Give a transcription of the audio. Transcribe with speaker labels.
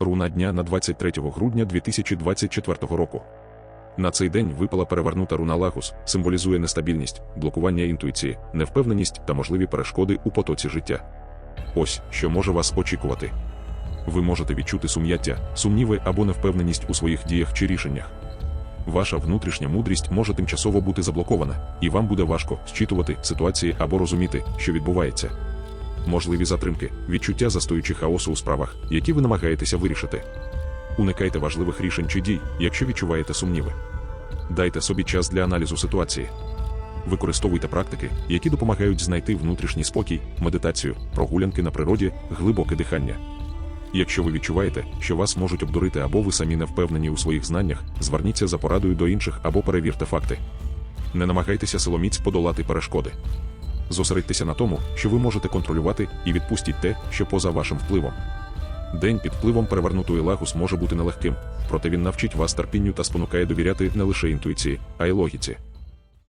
Speaker 1: Руна дня на 23 грудня 2024 року. На цей день випала перевернута руна Лагус, символізує нестабільність, блокування інтуїції, невпевненість та можливі перешкоди у потоці життя. Ось що може вас очікувати. Ви можете відчути сум'яття, сумніви або невпевненість у своїх діях чи рішеннях. Ваша внутрішня мудрість може тимчасово бути заблокована, і вам буде важко зчитувати ситуації або розуміти, що відбувається. Можливі затримки, відчуття застоючи хаосу у справах, які ви намагаєтеся вирішити. Уникайте важливих рішень чи дій, якщо відчуваєте сумніви. Дайте собі час для аналізу ситуації. Використовуйте практики, які допомагають знайти внутрішній спокій, медитацію, прогулянки на природі, глибоке дихання. Якщо ви відчуваєте, що вас можуть обдурити або ви самі не впевнені у своїх знаннях, зверніться за порадою до інших або перевірте факти. Не намагайтеся силоміць подолати перешкоди. Зосередьтеся на тому, що ви можете контролювати, і відпустіть те, що поза вашим впливом. День під впливом перевернутої лагус може бути нелегким, проте він навчить вас терпінню та спонукає довіряти не лише інтуїції, а й логіці.